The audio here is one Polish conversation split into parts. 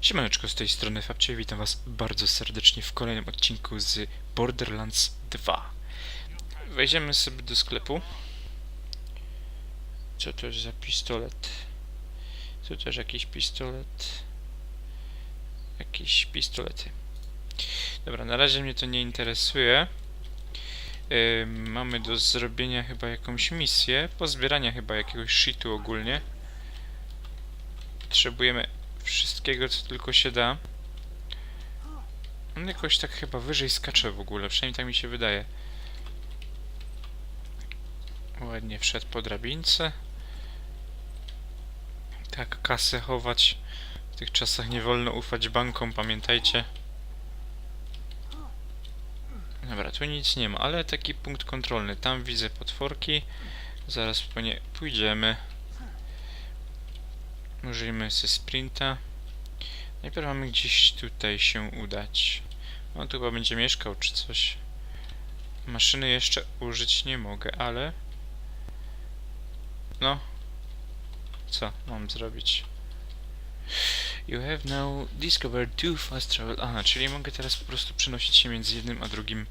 Siemaneczko, z tej strony Fabcie, witam was bardzo serdecznie w kolejnym odcinku z Borderlands 2. Wejdziemy sobie do sklepu. Co to jest za pistolet? Tu też jakiś pistolet. Jakieś pistolety. Dobra, na razie mnie to nie interesuje. Ym, mamy do zrobienia chyba jakąś misję, pozbierania chyba jakiegoś shitu ogólnie. Potrzebujemy wszystkiego, co tylko się da. On jakoś tak chyba wyżej skacze w ogóle, przynajmniej tak mi się wydaje. Ładnie wszedł po drabince. Tak, kasę chować. W tych czasach nie wolno ufać bankom, pamiętajcie. Dobra, tu nic nie ma, ale taki punkt kontrolny. Tam widzę potworki. Zaraz po nie pójdziemy. Użyjmy ze sprinta. Najpierw mamy gdzieś tutaj się udać. On tu chyba będzie mieszkał czy coś. Maszyny jeszcze użyć nie mogę, ale... No. Co mam zrobić? You have now discovered two fast travel... Aha, czyli mogę teraz po prostu przenosić się między jednym a drugim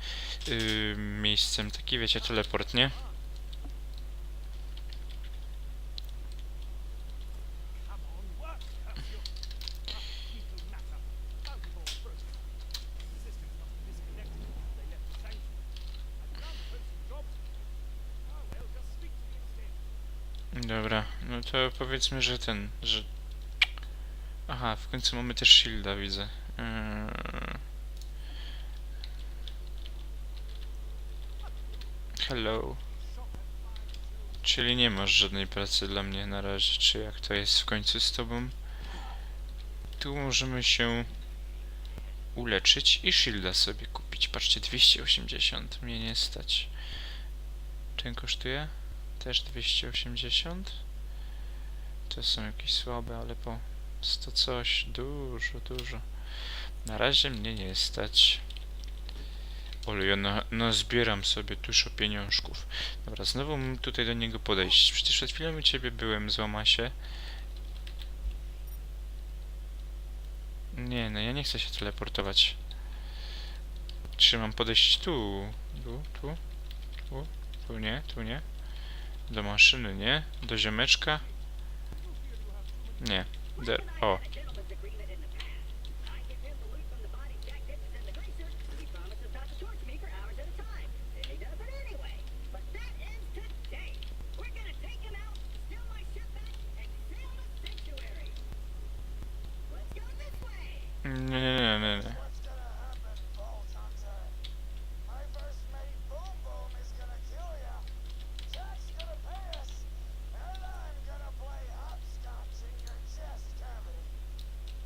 yy, miejscem. Taki wiecie, teleport, nie? Dobra, no to powiedzmy, że ten, że... Aha, w końcu mamy też shielda, widzę. Eee... Hello. Czyli nie masz żadnej pracy dla mnie na razie, czy jak to jest w końcu z tobą? Tu możemy się uleczyć i shielda sobie kupić. Patrzcie, 280, mnie nie stać. Czym kosztuje? Też 280. To są jakieś słabe, ale po 100 coś. Dużo, dużo. Na razie mnie nie stać. Ole, ja na, nazbieram sobie dużo pieniążków. Dobra, znowu mam tutaj do niego podejść. Przecież przed chwilą u ciebie byłem, złama się. Nie, no ja nie chcę się teleportować. Czy mam podejść tu? Tu, tu, tu, tu nie, tu nie. Do maszyny, nie? Do ziomeczka? Nie. De o. Nie, nie, nie, nie, nie.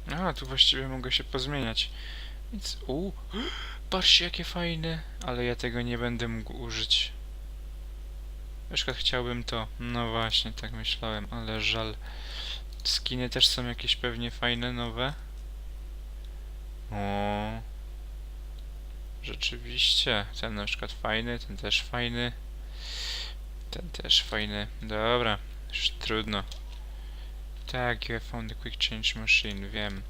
A, tu właściwie mogę się pozmieniać. Więc, u, patrzcie jakie fajne, ale ja tego nie będę mógł użyć. Na przykład chciałbym to, no właśnie, tak myślałem, ale żal. Skiny też są jakieś pewnie fajne, nowe. O, rzeczywiście, ten na przykład fajny, ten też fajny. Ten też fajny, dobra, już trudno. Tak, you have found the quick change machine, wiem.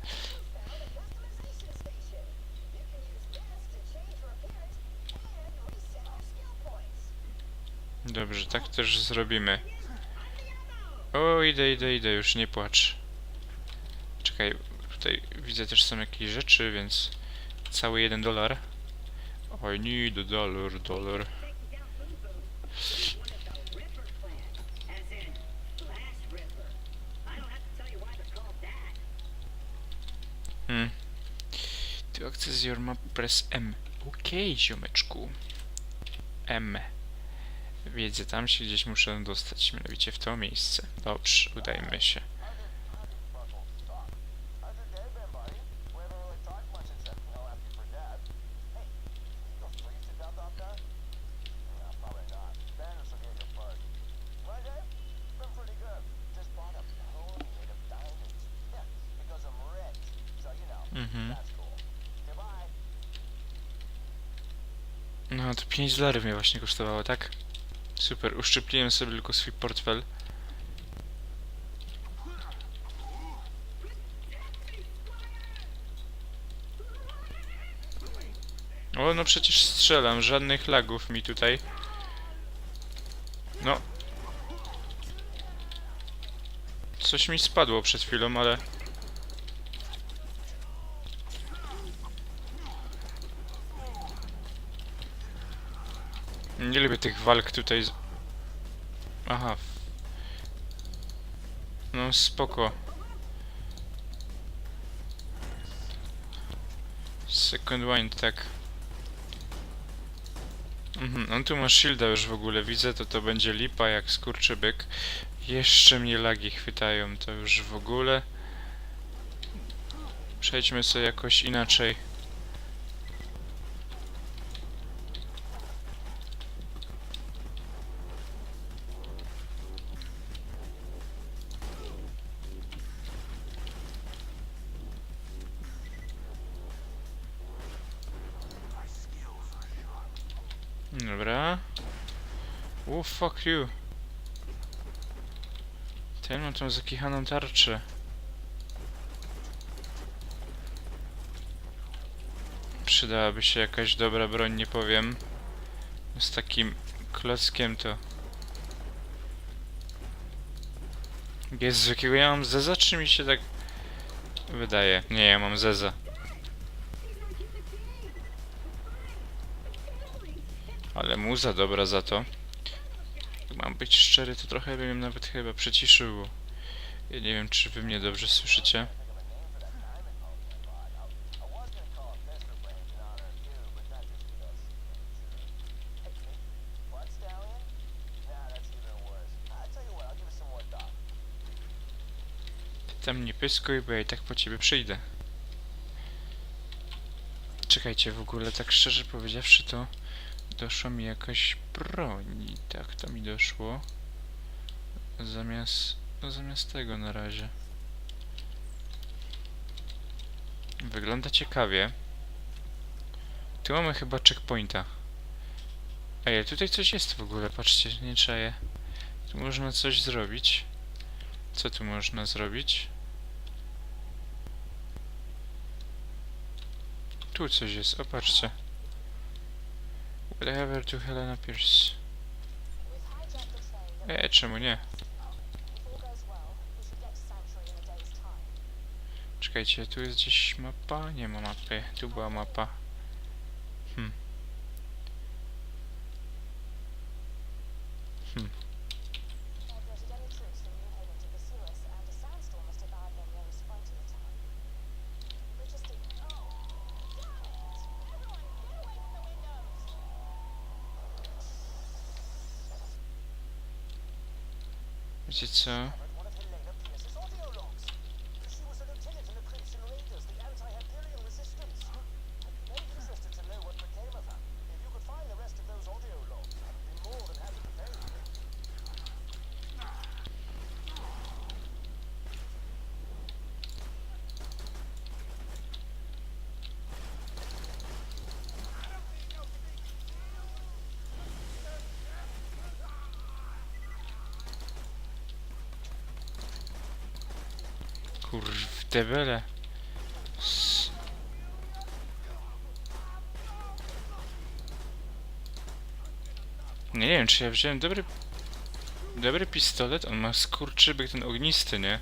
Dobrze, tak też zrobimy. O, idę, idę, idę, już nie płacz. Czekaj, tutaj widzę też są jakieś rzeczy, więc cały jeden dolar. I need a dollar, dollar. Hmm. To access your map, press M. Okej, ziomeczku. M. Wiedzę, tam się gdzieś muszę dostać, mianowicie w to miejsce. Dobrze, udajmy się. 5 dolarów mnie właśnie kosztowało, tak? Super, uszczypliłem sobie tylko swój portfel. O, no przecież strzelam, żadnych lagów mi tutaj. No. Coś mi spadło przed chwilą, ale... Nie lubię tych walk tutaj z... Aha. No spoko. Second wind, tak. Mhm, on tu ma shielda już w ogóle, widzę, to to będzie lipa jak skurczybyk. Jeszcze mnie lagi chwytają, to już w ogóle. Przejdźmy sobie jakoś inaczej. Fuck you. Ten ma tą zakichaną tarczę. Przydałaby się jakaś dobra broń, nie powiem. Z takim klockiem to... Jezu, jakiego ja mam zeza, czy mi się tak... Wydaje. Nie, ja mam zeza. Ale muza dobra za to. Mam być szczery, to trochę bym nawet chyba przyciszył. bo Ja nie wiem, czy wy mnie dobrze słyszycie. Tam nie pyskuj, bo ja i tak po ciebie przyjdę. Czekajcie, w ogóle tak szczerze powiedziawszy to doszła mi jakaś broń. Tak, to mi doszło. Zamiast, no zamiast tego na razie. Wygląda ciekawie. Tu mamy chyba checkpointa. Ej, tutaj coś jest w ogóle, patrzcie, nie czaję. Tu można coś zrobić. Co tu można zrobić? Tu coś jest, o patrzcie. Whatever to Helena Pierce. E, czemu nie? Czekajcie, tu jest gdzieś mapa? Nie ma mapy. Tu była mapa. Hmm. Hmm. Wiecie co? Debele. S- Nie wiem, czy ja wziąłem dobry... Dobry pistolet? On ma skurczybyk ten ognisty, nie?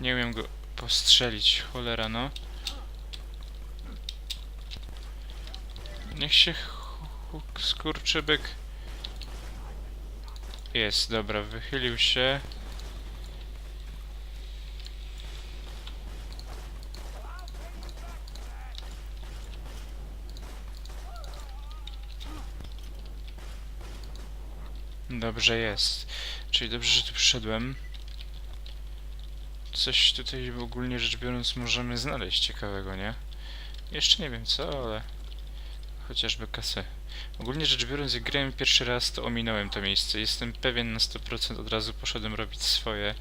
Nie umiem go postrzelić, cholera no. Niech się skurczybyk... Jest, dobra, wychylił się. Dobrze jest. Czyli dobrze, że tu przyszedłem. Coś tutaj ogólnie rzecz biorąc możemy znaleźć ciekawego, nie? Jeszcze nie wiem co, ale chociażby kasę. Ogólnie rzecz biorąc, jak grałem pierwszy raz, to ominąłem to miejsce. Jestem pewien na 100%, od razu poszedłem robić swoje,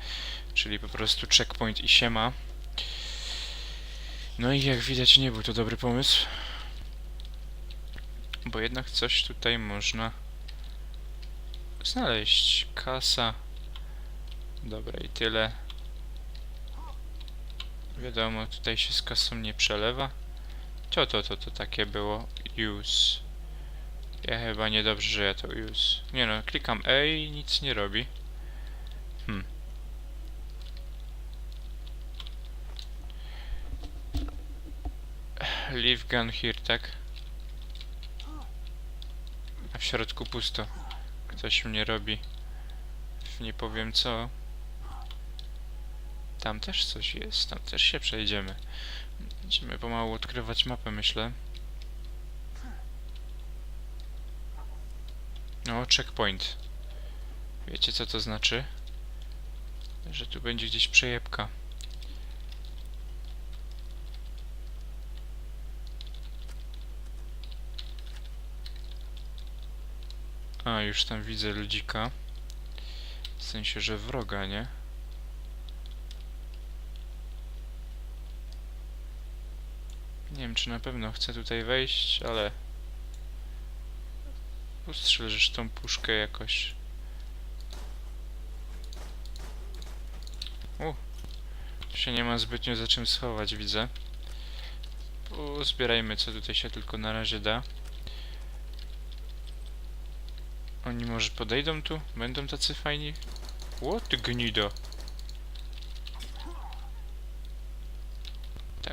czyli po prostu checkpoint i siema. No i jak widać, nie był to dobry pomysł. Bo jednak coś tutaj można znaleźć? Kasa. Dobra, i tyle. Wiadomo, tutaj się z kasą nie przelewa. Co to, to, to takie było? Use. Ja chyba niedobrze, że ja to use. Nie no, klikam E i nic nie robi. Hmm. Leave gun here, tak? A w środku pusto. Ktoś mnie robi. Nie powiem co. Tam też coś jest, tam też się przejdziemy. Będziemy pomału odkrywać mapę, myślę. No, checkpoint. Wiecie co to znaczy? Że tu będzie gdzieś przejebka. A, już tam widzę ludzika. W sensie, że wroga, nie? Nie wiem, czy na pewno chcę tutaj wejść, ale... Ustrzelżysz tą puszkę jakoś. U, tu się nie ma zbytnio za czym schować, widzę. Zbierajmy, co tutaj się tylko na razie da. Oni może podejdą tu? Będą tacy fajni? What gnido?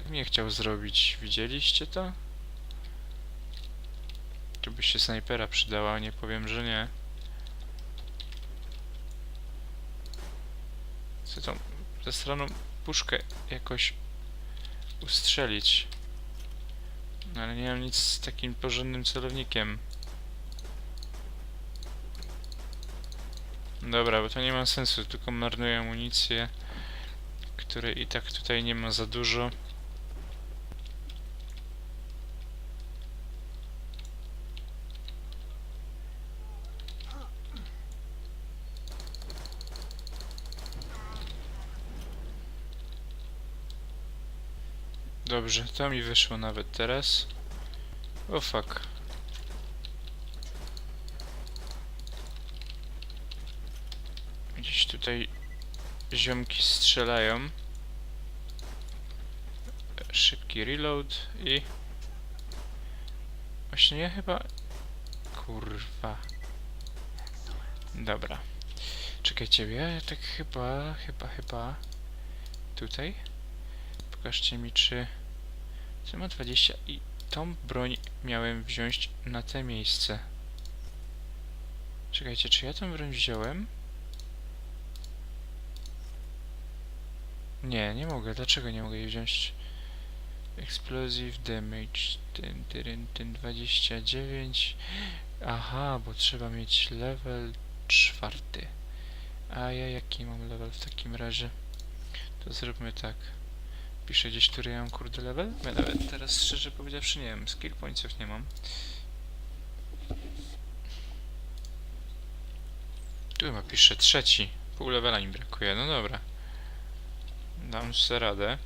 Tak mnie chciał zrobić. Widzieliście to? Tu by się snajpera przydała, nie powiem, że nie. Chcę tą zastraną puszkę jakoś ustrzelić. No ale nie mam nic z takim porządnym celownikiem. Dobra, bo to nie ma sensu, tylko marnuję amunicję, której i tak tutaj nie ma za dużo. Dobrze, to mi wyszło nawet teraz. O fuck. Gdzieś tutaj ziomki strzelają. Szybki reload i... Właśnie ja chyba... Kurwa. Dobra. Czekajcie, ja tak chyba, chyba, chyba... Tutaj? Pokażcie mi, czy... Ma 20 i tą broń miałem wziąć na te miejsce. Czekajcie, czy ja tą broń wziąłem? Nie, nie mogę. Dlaczego nie mogę jej wziąć? Explosive damage. Ten, ten, ten 29. Aha, bo trzeba mieć level czwarty. A ja jaki mam level w takim razie? To zróbmy tak. Piszę gdzieś, który ja mam kurde level? Ja nawet teraz szczerze powiedziawszy nie wiem. Skill pointsów nie mam. Tu chyba piszę trzeci. Pół levela mi brakuje. No dobra. Dam sobie radę.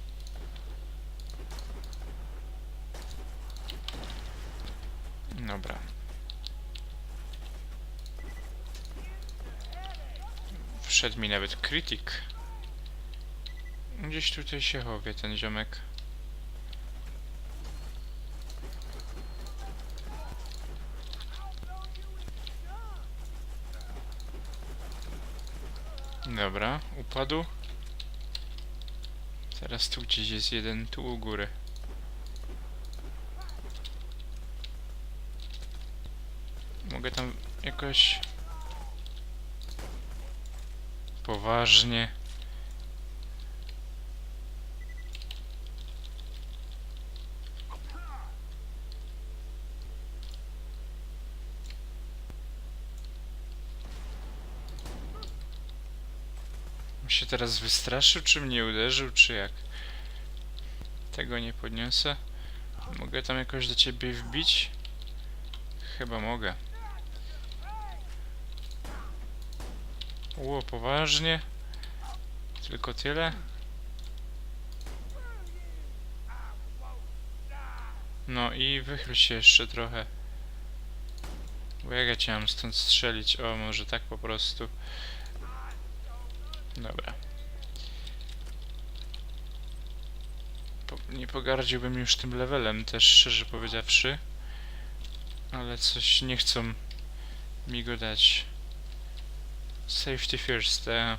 Dobra. Wszedł mi nawet krytyk. Gdzieś tutaj się chowie ten ziomek. Dobra, upadł. Teraz tu gdzieś jest jeden, tu u góry. Mogę tam jakoś... Poważnie... się teraz wystraszył, czy mnie uderzył, czy jak? Tego nie podniosę. Mogę tam jakoś do ciebie wbić? Chyba mogę. Ło, poważnie? Tylko tyle? No i wychyl się jeszcze trochę. Bo jak ja cię mam stąd strzelić? O, może tak po prostu. Dobra. Po, nie pogardziłbym już tym levelem, też szczerze powiedziawszy. Ale coś nie chcą mi go dać. Safety first, a...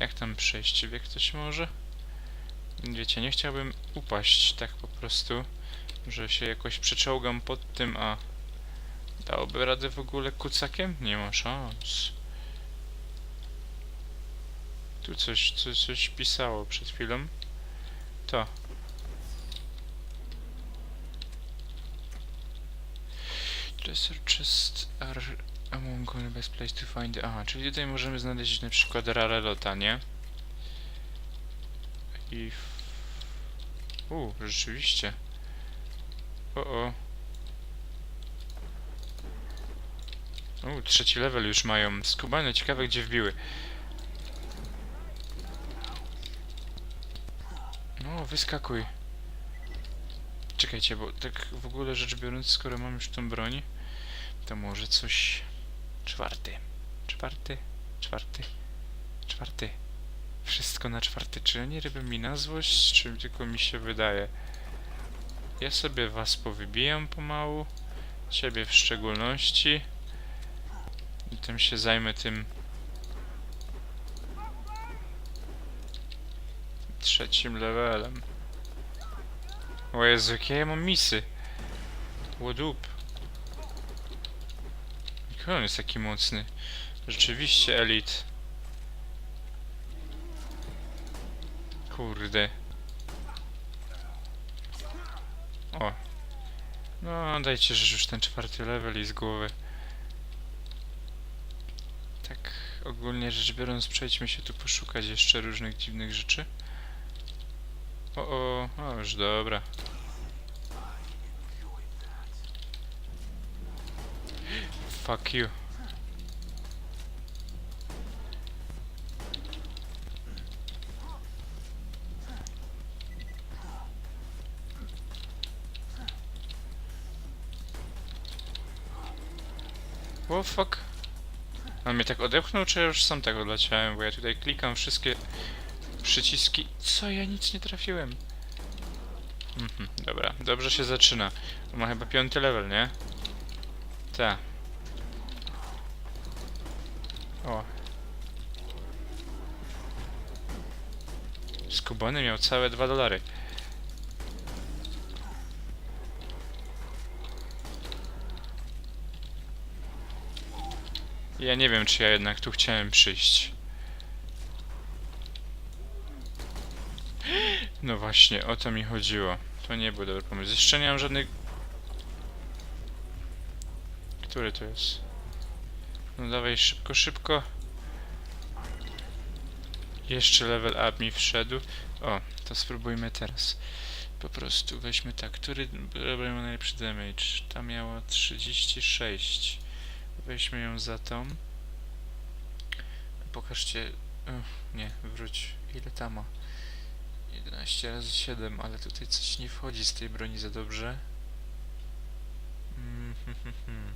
Jak tam przejść? Wie ktoś może? Wiecie, nie chciałbym upaść tak po prostu, że się jakoś przeczołgam pod tym, a... Dałoby radę w ogóle kucakiem? Nie ma szans. Tu coś, coś, coś pisało przed chwilą. To. Treasure chest are among the best place to find... Aha, czyli tutaj możemy znaleźć na przykład rarelota, nie? I... U, rzeczywiście. O, o. U, trzeci level już mają. Skubane, ciekawe gdzie wbiły. No, wyskakuj. Czekajcie, bo tak w ogóle rzecz biorąc, skoro mam już tą broń, to może coś... Czwarty. Czwarty. Czwarty. Czwarty. Wszystko na czwarty. Czy oni robią mi na złość, czy tylko mi się wydaje? Ja sobie was powybijam pomału. Ciebie w szczególności. I tym się zajmę tym... Trzecim levelem. O Jezu, jakie ja mam misy. Łodup. Jak on jest taki mocny. Rzeczywiście elit. Kurde. O. No, dajcie, że już ten czwarty level i z głowy. Tak, ogólnie rzecz biorąc, przejdźmy się tu poszukać jeszcze różnych dziwnych rzeczy. O, o, o, już dobra. Fuck you. O fuck. On mnie tak odepchnął, czy ja już sam tak odleciałem? Bo ja tutaj klikam wszystkie przyciski. Co? Ja nic nie trafiłem. Mhm, dobra. Dobrze się zaczyna. On ma chyba piąty level, nie? Tak. O. Skubany miał całe dwa dolary. Ja nie wiem, czy ja jednak tu chciałem przyjść. No właśnie, o to mi chodziło. To nie był dobry pomysł. Jeszcze nie mam żadnych... Który to jest? No dawaj, szybko, szybko. Jeszcze level up mi wszedł. O, to spróbujmy teraz. Po prostu weźmy tak. Który ma najlepszy damage? Ta miała 36. Weźmy ją za tą. Pokażcie. Uch, nie, wróć. Ile ta ma? 11 razy 7, ale tutaj coś nie wchodzi z tej broni za dobrze. Mm, hmm, hmm, hmm.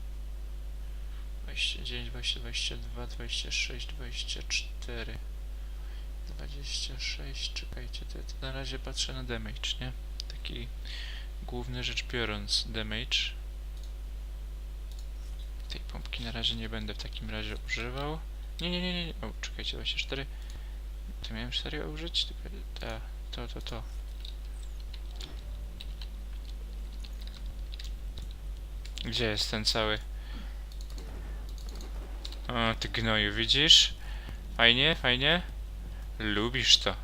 29, 20, 22, 26, 24, 26, czekajcie, to, to na razie patrzę na damage, nie? Taki główny rzecz biorąc, damage. Tej pompki na razie nie będę w takim razie używał. Nie, nie, nie, nie, o, czekajcie, 24. To miałem serio użyć? Tylko ta, to, to, to. Gdzie jest ten cały? O, ty gnoju, widzisz? Fajnie, fajnie? Lubisz to.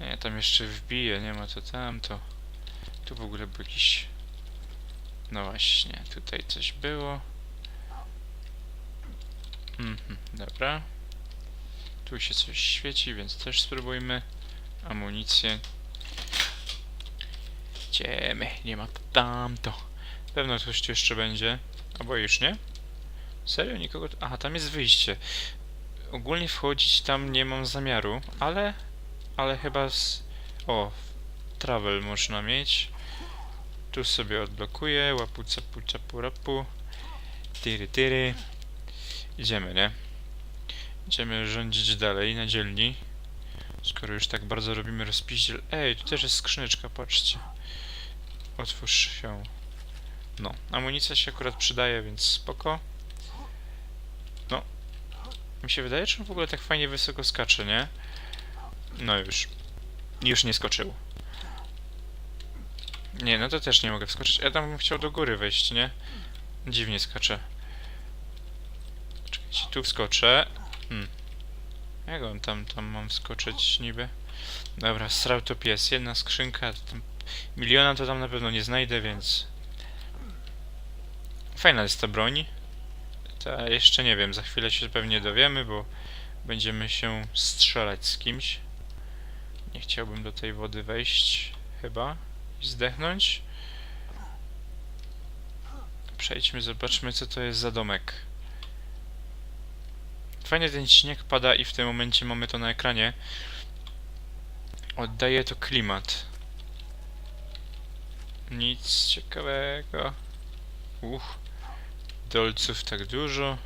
Nie, tam jeszcze wbije, nie ma to tamto. Tu w ogóle był jakiś... No właśnie, tutaj coś było. Mhm, dobra. Tu się coś świeci, więc też spróbujmy. Amunicję. Idziemy, nie ma to tamto. Pewno coś tu jeszcze będzie. Albo już nie? Serio? Nikogo... Aha, tam jest wyjście. Ogólnie wchodzić tam nie mam zamiaru, ale... Ale chyba z... O, travel można mieć. Tu sobie odblokuję. Łapu, capu, capu, rapu. Tyry, tyry. Idziemy, nie? Idziemy rządzić dalej na dzielni. Skoro już tak bardzo robimy rozpiździel. Ej, tu też jest skrzyneczka, patrzcie. Otwórz ją. No, amunicja się akurat przydaje, więc spoko. No. Mi się wydaje, że on w ogóle tak fajnie wysoko skacze, nie? No już. Już nie skoczył. Nie, no to też nie mogę wskoczyć. Ja tam bym chciał do góry wejść, nie? Dziwnie skacze. Czekajcie, tu wskoczę. Hmm. Jak on tam, tam mam wskoczyć niby? Dobra, strał to pies. Jedna skrzynka. Tam miliona to tam na pewno nie znajdę, więc... Fajna jest ta broń. Ta jeszcze nie wiem, za chwilę się pewnie dowiemy, bo będziemy się strzelać z kimś. Nie chciałbym do tej wody wejść, chyba, i zdechnąć. Przejdźmy, zobaczmy co to jest za domek. Fajnie ten śnieg pada i w tym momencie mamy to na ekranie. Oddaje to klimat. Nic ciekawego. Uch. Dolców tak dużo.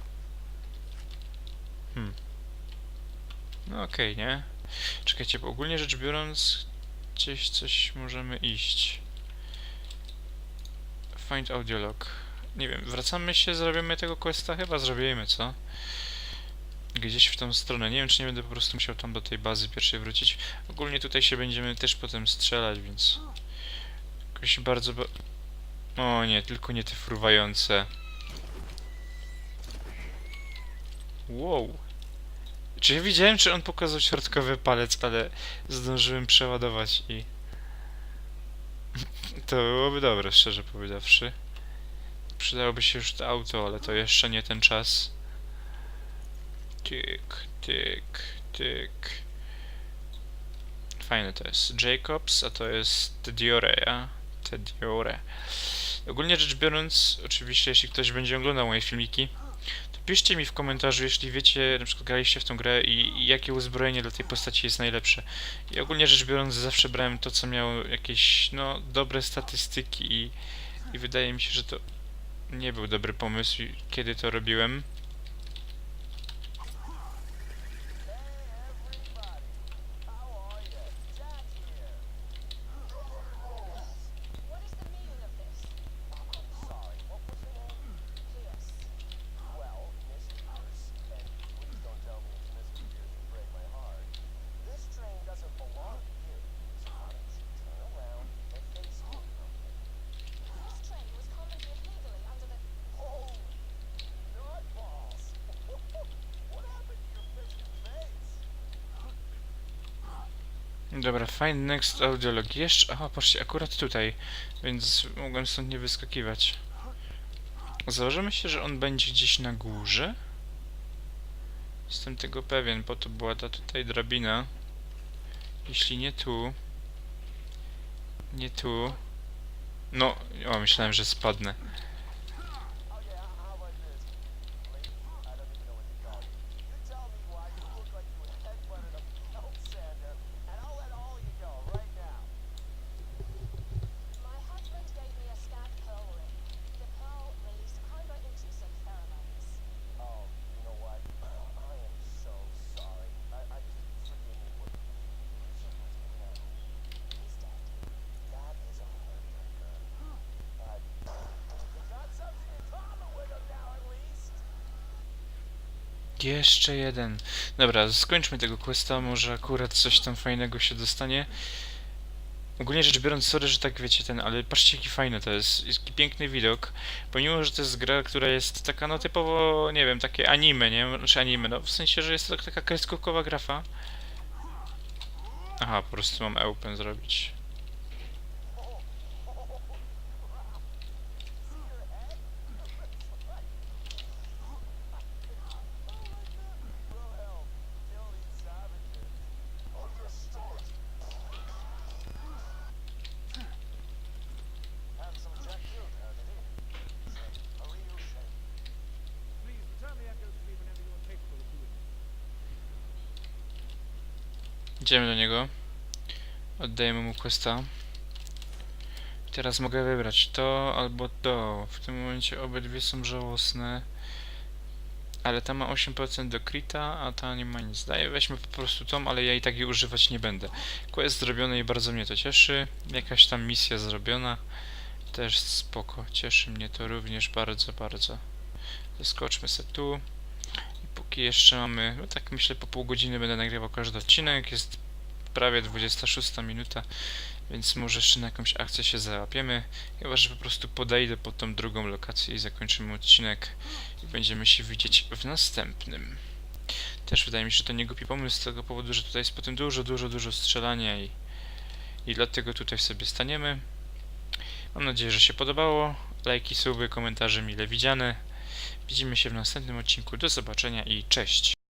Hmm. No okej, nie? Czekajcie, bo ogólnie rzecz biorąc, gdzieś coś możemy iść. Find audiolog. Nie wiem, wracamy się, zrobimy tego questa? Chyba zrobimy, co? Gdzieś w tą stronę. Nie wiem, czy nie będę po prostu musiał tam do tej bazy pierwszej wrócić. Ogólnie tutaj się będziemy też potem strzelać, więc... Jakoś bardzo... Ba... O nie, tylko nie te fruwające. Wow. Czy ja widziałem, czy on pokazał środkowy palec, ale zdążyłem przeładować i... To byłoby dobre, szczerze powiedziawszy. Przydałoby się już to auto, ale to jeszcze nie ten czas. Tyk, tyk, tyk. Fajne to jest. Jacobs, a to jest Tediore, ja? Tediore. Ogólnie rzecz biorąc, oczywiście jeśli ktoś będzie oglądał moje filmiki, to piszcie mi w komentarzu, jeśli wiecie, na przykład graliście w tą grę i, i jakie uzbrojenie dla tej postaci jest najlepsze. I ogólnie rzecz biorąc, zawsze brałem to, co miało jakieś, no, dobre statystyki i, i wydaje mi się, że to nie był dobry pomysł, kiedy to robiłem. Dobra, find next audiolog. Jeszcze, aha, patrzcie, akurat tutaj, więc mogłem stąd nie wyskakiwać. Założymy się, że on będzie gdzieś na górze? Jestem tego pewien, bo to była ta tutaj drabina. Jeśli nie tu... Nie tu... No, o, myślałem, że spadnę. Jeszcze jeden. Dobra, skończmy tego questa, może akurat coś tam fajnego się dostanie. Ogólnie rzecz biorąc, sorry, że tak wiecie ten, ale patrzcie jaki fajny to jest, jaki piękny widok. Pomimo, że to jest gra, która jest taka no typowo, nie wiem, takie anime, nie? Znaczy anime, no w sensie, że jest to taka kreskówkowa grafa. Aha, po prostu mam eupen zrobić. Idziemy do niego. Oddajemy mu questa. Teraz mogę wybrać to albo to. W tym momencie obydwie są żałosne. Ale ta ma 8% do krita, a ta nie ma nic. Daję, weźmy po prostu tą, ale ja i tak jej używać nie będę. Quest zrobiony i bardzo mnie to cieszy. Jakaś tam misja zrobiona. Też spoko. Cieszy mnie to również bardzo, bardzo. Zaskoczmy se tu. Póki jeszcze mamy, no tak myślę po pół godziny będę nagrywał każdy odcinek. Jest prawie 26 minuta, więc może jeszcze na jakąś akcję się załapiemy. Chyba, że po prostu podejdę pod tą drugą lokację i zakończymy odcinek i będziemy się widzieć w następnym. Też wydaje mi się, że to nie głupi pomysł z tego powodu, że tutaj jest potem dużo, dużo, dużo strzelania i, i dlatego tutaj sobie staniemy. Mam nadzieję, że się podobało. Lajki, suby, komentarze mile widziane. Widzimy się w następnym odcinku. Do zobaczenia i cześć!